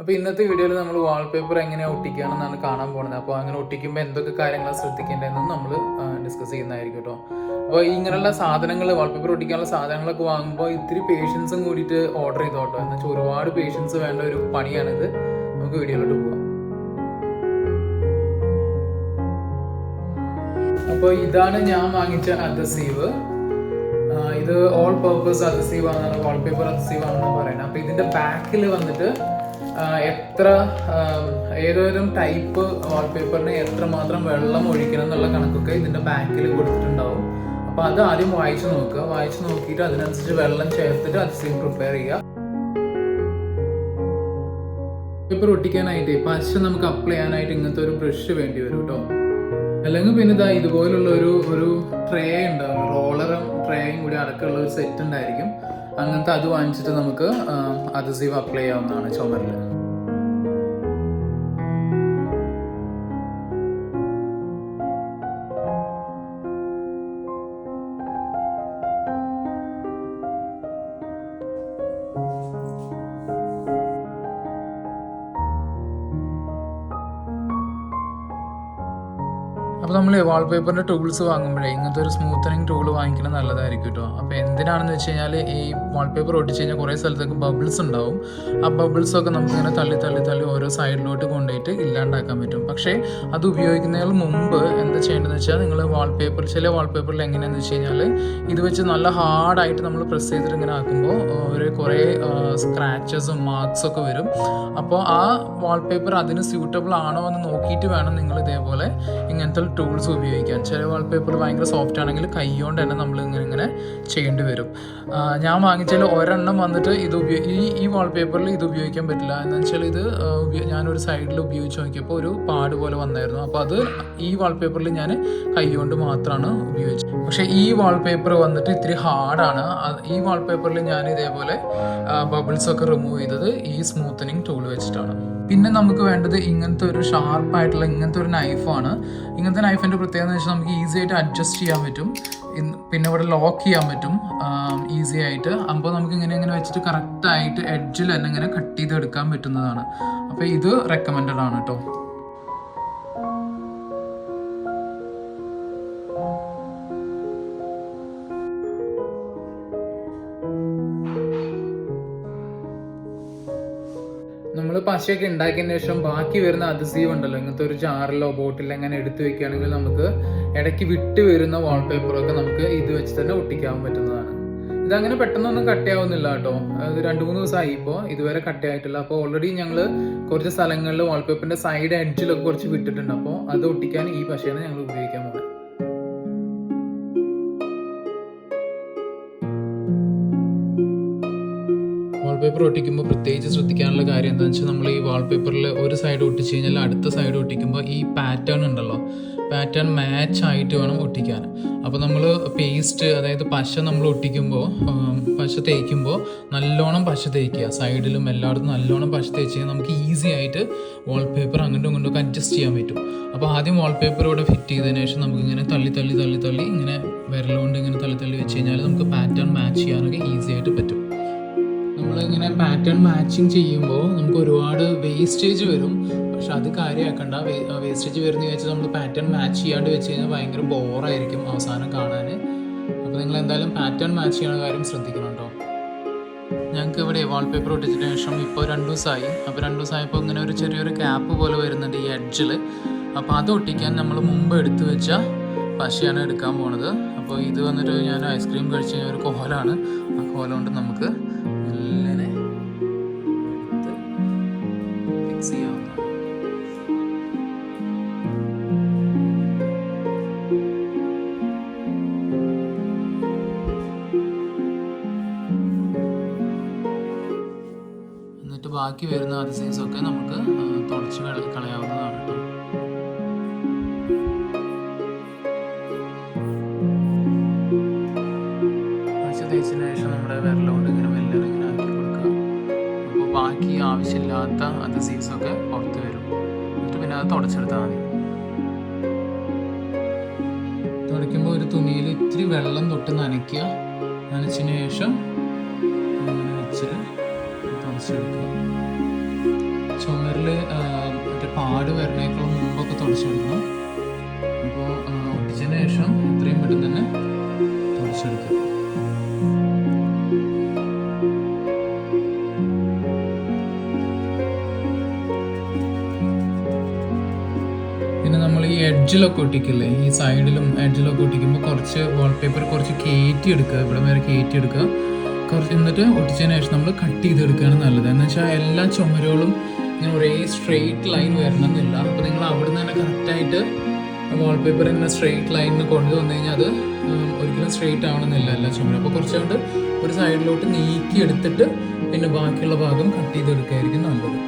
അപ്പോൾ ഇന്നത്തെ വീഡിയോയിൽ നമ്മൾ വാൾപേപ്പർ എങ്ങനെയാണ് ഒട്ടിക്കുകയാണെന്നാണ് കാണാൻ പോകുന്നത് അപ്പോൾ അങ്ങനെ ഒട്ടിക്കുമ്പോൾ എന്തൊക്കെ കാര്യങ്ങളാണ് ശ്രദ്ധിക്കേണ്ടതെന്നും നമ്മൾ ഡിസ്കസ് ചെയ്യുന്നതായിരിക്കും കേട്ടോ അപ്പോൾ ഇങ്ങനെയുള്ള സാധനങ്ങൾ വാൾപേപ്പർ ഒട്ടിക്കാനുള്ള സാധനങ്ങളൊക്കെ വാങ്ങുമ്പോൾ ഇത്തിരി പേഷ്യൻസും കൂടിയിട്ട് ഓർഡർ ചെയ്തോട്ടോ എന്ന് വെച്ചാൽ ഒരുപാട് പേഷ്യൻസ് വേണ്ട ഒരു പണിയാണിത്. നമുക്ക് വീഡിയോയിലോട്ട് പോകാം അപ്പോൾ ഇതാണ് ഞാൻ വാങ്ങിച്ച അദസീവ് ഇത് ഓൾ പർപ്പസ് അദസീവ് ആണ്. വാൾപേപ്പർ അദസീവ് ആണെന്ന് പറയുന്നത്. അപ്പോൾ ഇതിന്റെ ബാക്കിൽ വന്നിട്ട് എത്ര ഏതൊരു ടൈപ്പ് വാൾപേപ്പറിന് എത്രമാത്രം വെള്ളം ഒഴിക്കണം എന്നുള്ള കണക്കൊക്കെ ഇതിന്റെ ബാക്കിൽ കൊടുത്തിട്ടുണ്ടാവും. അപ്പോൾ അത് ആദ്യം വായിച്ചു നോക്കുക. വായിച്ചു നോക്കിയിട്ട് അതിനനുസരിച്ച് വെള്ളം ചേർത്തിട്ട് അത് സീൻ പ്രിപ്പയർ ചെയ്യുക. പേപ്പർ ഒട്ടിക്കാനായിട്ട് പശ നമുക്ക് അപ്ലൈ ചെയ്യാനായിട്ട് ഇങ്ങനത്തെ ഒരു ബ്രഷ് വേണ്ടി വരും കേട്ടോ അല്ലെങ്കിൽ പിന്നെ ഇതാ ഇതുപോലുള്ള ഒരു ഒരു ട്രേ ഉണ്ടാവും. റോളറും ട്രേയും കൂടി അടക്കമുള്ള ഒരു സെറ്റ് ഉണ്ടായിരിക്കും. അങ്ങനത്തെ അത് വാങ്ങിച്ചിട്ട് നമുക്ക് അതസീവ് അപ്ലൈ ചെയ്യാവുന്നതാണ് ചുമരിൽ അപ്പോൾ നമ്മൾ വാൾപേപ്പറിന്റെ ടൂൾസ് വാങ്ങുമ്പോഴേ ഇങ്ങനത്തെ ഒരു സ്മൂത്തനിങ് ടൂൾ വാങ്ങിക്കുന്നത് നല്ലതായിരിക്കും കേട്ടോ അപ്പോൾ എന്തിനാണെന്ന് വെച്ച് കഴിഞ്ഞാൽ ഈ വാൾപേപ്പർ ഒട്ടിച്ച് കഴിഞ്ഞാൽ കുറേ സ്ഥലത്തൊക്കെ ബബിൾസ് ഉണ്ടാവും. ആ ബബിൾസ് ഒക്കെ നമുക്ക് ഇങ്ങനെ തള്ളി തള്ളി തള്ളി ഓരോ സൈഡിലോട്ട് കൊണ്ടുപോയിട്ട് ഇല്ലാണ്ടാക്കാൻ പറ്റും. പക്ഷേ അത് ഉപയോഗിക്കുന്നതിന് മുമ്പ് എന്താ ചെയ്യേണ്ടതെന്ന് വെച്ചാൽ നിങ്ങൾ വാൾപേപ്പർ ചില വാൾപേപ്പറിൽ എങ്ങനെയാണെന്ന് വെച്ച് കഴിഞ്ഞാൽ ഇത് വെച്ച് നല്ല ഹാർഡായിട്ട് നമ്മൾ പ്രസ് ചെയ്തിട്ട് ഇങ്ങനെ ആക്കുമ്പോൾ ഒരു കുറേ സ്ക്രാച്ചസും മാർക്സ് ഒക്കെ വരും. അപ്പോൾ ആ വാൾപേപ്പർ അതിന് സ്യൂട്ടബിൾ ആണോ എന്ന് നോക്കിയിട്ട് വേണം നിങ്ങൾ ഇതേപോലെ ഇങ്ങനത്തെ ടൂൾസ് ഉപയോഗിക്കാൻ ചില വാൾപേപ്പർ ഭയങ്കര സോഫ്റ്റ് ആണെങ്കിൽ കൈകൊണ്ട് തന്നെ നമ്മൾ ഇങ്ങനെ ഇങ്ങനെ ചെയ്യേണ്ടി വരും. ഞാൻ വാങ്ങിച്ചാൽ ഒരെണ്ണം വന്നിട്ട് ഇത് ഉപയോഗി ഈ ഈ വാൾപേപ്പറിൽ ഇത് ഉപയോഗിക്കാൻ പറ്റില്ല. എന്ന് വെച്ചാൽ ഇത് ഞാനൊരു സൈഡിൽ ഉപയോഗിച്ച് നോക്കിയപ്പോൾ ഒരു പാട് പോലെ വന്നായിരുന്നു. അപ്പോൾ അത് ഈ വാൾപേപ്പറിൽ ഞാൻ കൈകൊണ്ട് മാത്രമാണ് ഉപയോഗിച്ചത്. പക്ഷേ ഈ വാൾപേപ്പർ വന്നിട്ട് ഇത്തിരി ഹാർഡാണ് ഈ വാൾപേപ്പറിൽ ഞാൻ ഇതേപോലെ ബബിൾസ് ഒക്കെ റിമൂവ് ചെയ്തത് ഈ സ്മൂത്തനിങ് ടൂൾ വെച്ചിട്ടാണ്. പിന്നെ നമുക്ക് വേണ്ടത് ഇങ്ങനത്തെ ഒരു ഷാർപ്പായിട്ടുള്ള ഇങ്ങനത്തെ ഒരു നൈഫാണ് ഇങ്ങനത്തെ നൈഫിന്റെ പ്രത്യേകത എന്ന് വെച്ചാൽ നമുക്ക് ഈസി ആയിട്ട് അഡ്ജസ്റ്റ് ചെയ്യാൻ പറ്റും. പിന്നെ ഇവിടെ ലോക്ക് ചെയ്യാൻ പറ്റും. ഈസി ആയിട്ട്. അപ്പോൾ നമുക്ക് ഇങ്ങനെ ഇങ്ങനെ വെച്ചിട്ട് കറക്റ്റായിട്ട് എഡ്ജിൽ തന്നെ ഇങ്ങനെ കട്ട് ചെയ്തെടുക്കാൻ പറ്റുന്നതാണ്. അപ്പോൾ ഇത് റെക്കമെൻഡഡ് ആണ് കേട്ടോ നമ്മൾ പശയൊക്കെ ഉണ്ടാക്കിയതിന് ശേഷം ബാക്കി വരുന്ന അതിസീവ് ഉണ്ടല്ലോ ഇങ്ങനത്തെ ഒരു ജാറിലോ ബോട്ടിലോ അങ്ങനെ എടുത്തു വെക്കുകയാണെങ്കിൽ നമുക്ക് ഇടയ്ക്ക് വിട്ട് വരുന്ന വാൾപേപ്പറൊക്കെ നമുക്ക് ഇത് വെച്ച് തന്നെ ഒട്ടിക്കാൻ പറ്റുന്നതാണ്. ഇതങ്ങനെ പെട്ടെന്നൊന്നും കട്ടയാവുന്നില്ല കേട്ടോ. അത് രണ്ട് മൂന്ന് ദിവസമായി ഇപ്പോൾ ഇതുവരെ കട്ടയായിട്ടില്ല അപ്പോൾ ഓൾറെഡി ഞങ്ങൾ കുറച്ച് സ്ഥലങ്ങളിൽ വാൾപേപ്പറിന്റെ സൈഡ് എഡ്ജിലൊക്കെ കുറച്ച് വിട്ടിട്ടുണ്ട്. അപ്പോൾ അത് ഒട്ടിക്കാൻ ഈ പശയാണ് ഞങ്ങൾ ഉപയോഗിക്കാൻ വാൾപേപ്പർ ഒട്ടിക്കുമ്പോൾ പ്രത്യേകിച്ച് ശ്രദ്ധിക്കാനുള്ള കാര്യം എന്താണെന്ന് വെച്ചാൽ നമ്മൾ ഈ വാൾപേപ്പറിൽ ഒരു സൈഡ് ഒട്ടിച്ച് കഴിഞ്ഞാൽ അടുത്ത സൈഡ് ഒട്ടിക്കുമ്പോൾ ഈ പാറ്റേൺ ഉണ്ടല്ലോ. പാറ്റേൺ മാച്ച് ആയിട്ട് വേണം ഒട്ടിക്കാൻ അപ്പോൾ നമ്മൾ പേസ്റ്റ് അതായത് പശ നമ്മൾ ഒട്ടിക്കുമ്പോൾ പശ തേക്കുമ്പോൾ നല്ലോണം പശ തേക്കുക. സൈഡിലും എല്ലായിടത്തും നല്ലോണം പശ തേച്ച് കഴിഞ്ഞാൽ നമുക്ക് ഈസി ആയിട്ട് വാൾപേപ്പർ അങ്ങോട്ടും ഇങ്ങോട്ടും ഒക്കെ അഡ്ജസ്റ്റ് ചെയ്യാൻ പറ്റും. അപ്പോൾ ആദ്യം വാൾപേപ്പർ ഇവിടെ ഫിറ്റ് ചെയ്തതിന് ശേഷം നമുക്ക് ഇങ്ങനെ തള്ളി തള്ളി തള്ളി തള്ളി ഇങ്ങനെ വിരലുകൊണ്ട് ഇങ്ങനെ തള്ളി തള്ളി വെച്ച് കഴിഞ്ഞാൽ നമുക്ക് പാറ്റേൺ മാച്ച് ചെയ്യാനൊക്കെ ഈസി ആയിട്ട് പറ്റും. നമ്മളിങ്ങനെ പാറ്റേൺ മാച്ചിങ് ചെയ്യുമ്പോൾ നമുക്ക് ഒരുപാട് വേസ്റ്റേജ് വരും. പക്ഷെ അത് കാര്യമാക്കണ്ട. വേസ്റ്റേജ് വരുന്ന വെച്ചാൽ നമ്മൾ പാറ്റേൺ മാച്ച് ചെയ്യാണ്ട് വെച്ച് കഴിഞ്ഞാൽ ഭയങ്കര ബോറായിരിക്കും അവസാനം കാണാൻ അപ്പോൾ നിങ്ങൾ എന്തായാലും പാറ്റേൺ മാച്ച് ചെയ്യണ കാര്യം ശ്രദ്ധിക്കണം കേട്ടോ. ഞങ്ങൾക്ക് ഇവിടെ വാൾപേപ്പർ ഒട്ടിച്ചതിന് ശേഷം ഇപ്പോൾ രണ്ട് ദിവസമായി. അപ്പോൾ രണ്ട് ദിവസമായപ്പോൾ ഇങ്ങനെ ഒരു ചെറിയൊരു ക്യാപ്പ് പോലെ വരുന്നുണ്ട് ഈ എഡ്ജിൽ അപ്പോൾ അത് ഒട്ടിക്കാൻ നമ്മൾ മുമ്പ് എടുത്തു വെച്ച പശയാണ് എടുക്കാൻ പോണത്. അപ്പോൾ ഇത് വന്നിട്ട് ഞാൻ ഐസ്ക്രീം കഴിച്ച ഒരു കോലാണ്. ആ കോല കൊണ്ട് നമുക്ക് ബാക്കി വരുന്ന അതിസൈസ് ഒക്കെ നമുക്ക് തുടച്ച് കളയാവുന്നതാണ് കേട്ടോ ശേഷം നമ്മുടെ ഇങ്ങനെ ഇങ്ങനെ ആക്കി അപ്പോൾ ബാക്കി ആവശ്യമില്ലാത്ത അത് ഒക്കെ പുറത്ത് വരും. എന്നിട്ട് പിന്നെ അത് തുടച്ചെടുത്താൽ മതി. തുടയ്ക്കുമ്പോൾ ഒരു തുണിയിൽ ഇത്തിരി വെള്ളം തൊട്ട് നനയ്ക്കുക. നനച്ചതിന് ശേഷം അങ്ങനെ വെച്ച് തുടച്ചെടുക്കുക ചുമരിൽ മറ്റേ പാട് വരണേക്കാളും മുമ്പൊക്കെ തുടച്ചെടുക്കണം. അപ്പോൾ ഒട്ടിച്ചതിന് ശേഷം എത്രയും പെട്ടെന്ന് തന്നെ തുടച്ചെടുക്കുക. എഡ്ജിലൊക്കെ ഒട്ടിക്കില്ലേ? ഈ സൈഡിലും എഡ്ജിലൊക്കെ ഒട്ടിക്കുമ്പോൾ കുറച്ച് വാൾപേപ്പർ കുറച്ച് കയറ്റി എടുക്കുക ഇവിടെ വരെ കയറ്റി എടുക്കുക കുറച്ച് എന്നിട്ട് ഒട്ടിച്ചതിന് ശേഷം നമ്മൾ കട്ട് ചെയ്തെടുക്കുകയാണ് നല്ലത്. എന്ന് വെച്ചാൽ എല്ലാ ചുമരുകളും ഇങ്ങനെ ഒരേ സ്ട്രെയിറ്റ് ലൈൻ വരണമെന്നില്ല. അപ്പോൾ നിങ്ങൾ അവിടെ നിന്ന് തന്നെ കറക്റ്റായിട്ട് വാൾപേപ്പർ ഇങ്ങനെ സ്ട്രെയിറ്റ് ലൈനിന് കൊണ്ടുവന്നു കഴിഞ്ഞാൽ അത് ഒരിക്കലും സ്ട്രെയിറ്റ് ആവണമെന്നില്ല എല്ലാ ചുമരും. അപ്പോൾ കുറച്ചുകൊണ്ട് ഒരു സൈഡിലോട്ട് നീക്കി എടുത്തിട്ട് പിന്നെ ബാക്കിയുള്ള ഭാഗം കട്ട് ചെയ്തെടുക്കുകയായിരിക്കും നല്ലത്.